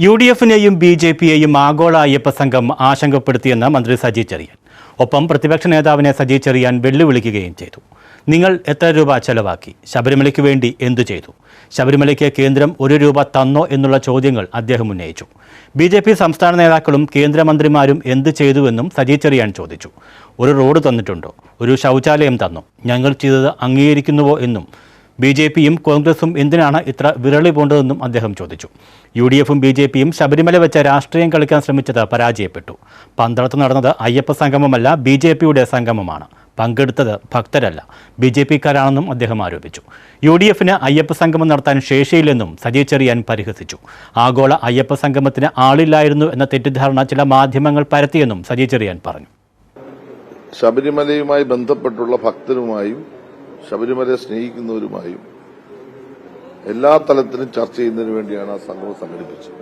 U D എഫിനെയും B J പിയെയും ആഗോള അയ്യപ്പ സംഘം ആശങ്കപ്പെടുത്തിയെന്ന് മന്ത്രി സജി ചെറിയൻ. ഒപ്പം പ്രതിപക്ഷ നേതാവിനെ സജി ചെറിയാൻ വെല്ലുവിളിക്കുകയും ചെയ്തു. നിങ്ങൾ എത്ര രൂപ ചെലവാക്കി? ശബരിമലയ്ക്ക് വേണ്ടി എന്തു ചെയ്തു? ശബരിമലയ്ക്ക് കേന്ദ്രം ഒരു രൂപ തന്നോ എന്നുള്ള ചോദ്യങ്ങൾ അദ്ദേഹം ഉന്നയിച്ചു. ബി ജെ പി സംസ്ഥാന നേതാക്കളും കേന്ദ്രമന്ത്രിമാരും എന്ത് ചെയ്തുവെന്നും സജി ചെറിയാൻ ചോദിച്ചു. ഒരു റോഡ് തന്നിട്ടുണ്ടോ? ഒരു ശൗചാലയം തന്നോ? ഞങ്ങൾ ചെയ്തത് അംഗീകരിക്കുന്നുവോ എന്നും ബി ജെ പിയും കോൺഗ്രസും എന്തിനാണ് ഇത്ര വിരളി പോണ്ടതെന്നും അദ്ദേഹം ചോദിച്ചു. യു ഡി എഫും ബി ജെ പിയും ശബരിമല വെച്ച രാഷ്ട്രീയം കളിക്കാൻ ശ്രമിച്ചത് പരാജയപ്പെട്ടു. പന്തളത്ത് നടന്നത് അയ്യപ്പ സംഗമമല്ല ബി ജെ പിയുടെ സംഗമമാണ്. പങ്കെടുത്തത് ഭക്തരല്ല. ബി ജെ പിക്കാരാണെന്നും അദ്ദേഹം ആരോപിച്ചു. യു ഡി എഫിന് അയ്യപ്പ സംഗമം നടത്താൻ ശേഷിയില്ലെന്നും സജി ചെറിയാൻ പരിഹസിച്ചു. ആഗോള അയ്യപ്പ സംഗമത്തിന് ആളില്ലായിരുന്നു എന്ന തെറ്റിദ്ധാരണ ചില മാധ്യമങ്ങൾ പരത്തിയെന്നും സജി ചെറിയാൻ പറഞ്ഞു. ശബരിമലയുമായി ബന്ധപ്പെട്ടുള്ള ഭക്തരുമായും ശബരിമലയെ സ്നേഹിക്കുന്നവരുമായും എല്ലാ തലത്തിലും ചർച്ച ചെയ്യുന്നതിന് വേണ്ടിയാണ് ആ സംഗമം സംഘടിപ്പിച്ചത്.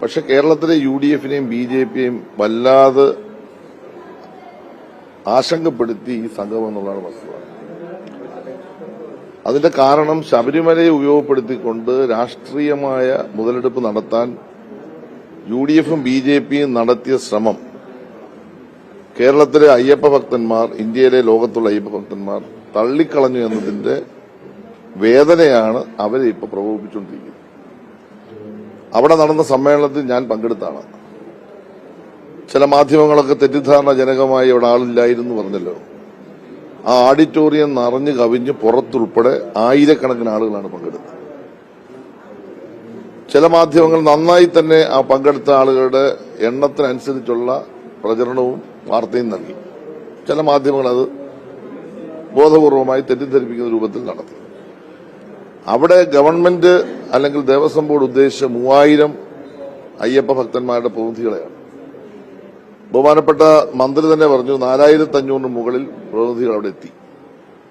പക്ഷെ കേരളത്തിലെ യു ഡി എഫിനെയും ബി ജെ പിയെയും വല്ലാതെ ആശങ്കപ്പെടുത്തി ഈ സംഘം എന്നുള്ളതാണ് വസ്തുത. അതിന്റെ കാരണം ശബരിമലയെ ഉപയോഗപ്പെടുത്തിക്കൊണ്ട് രാഷ്ട്രീയമായ മുതലെടുപ്പ് നടത്താൻ യു ഡി എഫും ബി ജെ പിയും നടത്തിയ ശ്രമം കേരളത്തിലെ അയ്യപ്പ ഭക്തന്മാർ ഇന്ത്യയിലെ ലോകത്തുള്ള അയ്യപ്പ ഭക്തന്മാർ തള്ളിക്കളഞ്ഞു എന്നതിന്റെ വേദനയാണ് അവരെ ഇപ്പൊ പ്രകോപിപ്പിച്ചുകൊണ്ടിരിക്കുന്നത്. അവിടെ നടന്ന സമ്മേളനത്തിൽ ഞാൻ പങ്കെടുത്താണ്. ചില മാധ്യമങ്ങളൊക്കെ തെറ്റിദ്ധാരണജനകമായി അവിടെ ആളില്ലായിരുന്നു പറഞ്ഞല്ലോ. ആ ഓഡിറ്റോറിയം നിറഞ്ഞു കവിഞ്ഞ് പുറത്തുൾപ്പെടെ ആയിരക്കണക്കിന് ആളുകളാണ് പങ്കെടുത്തത്. ചില മാധ്യമങ്ങൾ നന്നായി തന്നെ ആ പങ്കെടുത്ത ആളുകളുടെ എണ്ണത്തിനനുസരിച്ചുള്ള പ്രചരണവും വാർത്തയും നൽകി. ചില മാധ്യമങ്ങൾ അത് ബോധപൂർവമായി തെറ്റിദ്ധരിപ്പിക്കുന്ന രൂപത്തിൽ നടത്തി. അവിടെ ഗവൺമെന്റ് അല്ലെങ്കിൽ ദേവസ്വം ബോർഡ് ഉദ്ദേശിച്ച മൂവായിരം അയ്യപ്പ ഭക്തന്മാരുടെ പ്രതിനിധികളെയാണ്. ബഹുമാനപ്പെട്ട മന്ത്രി തന്നെ പറഞ്ഞു നാലായിരത്തി അഞ്ഞൂറിന് മുകളിൽ പ്രതിനിധികൾ അവിടെ എത്തി.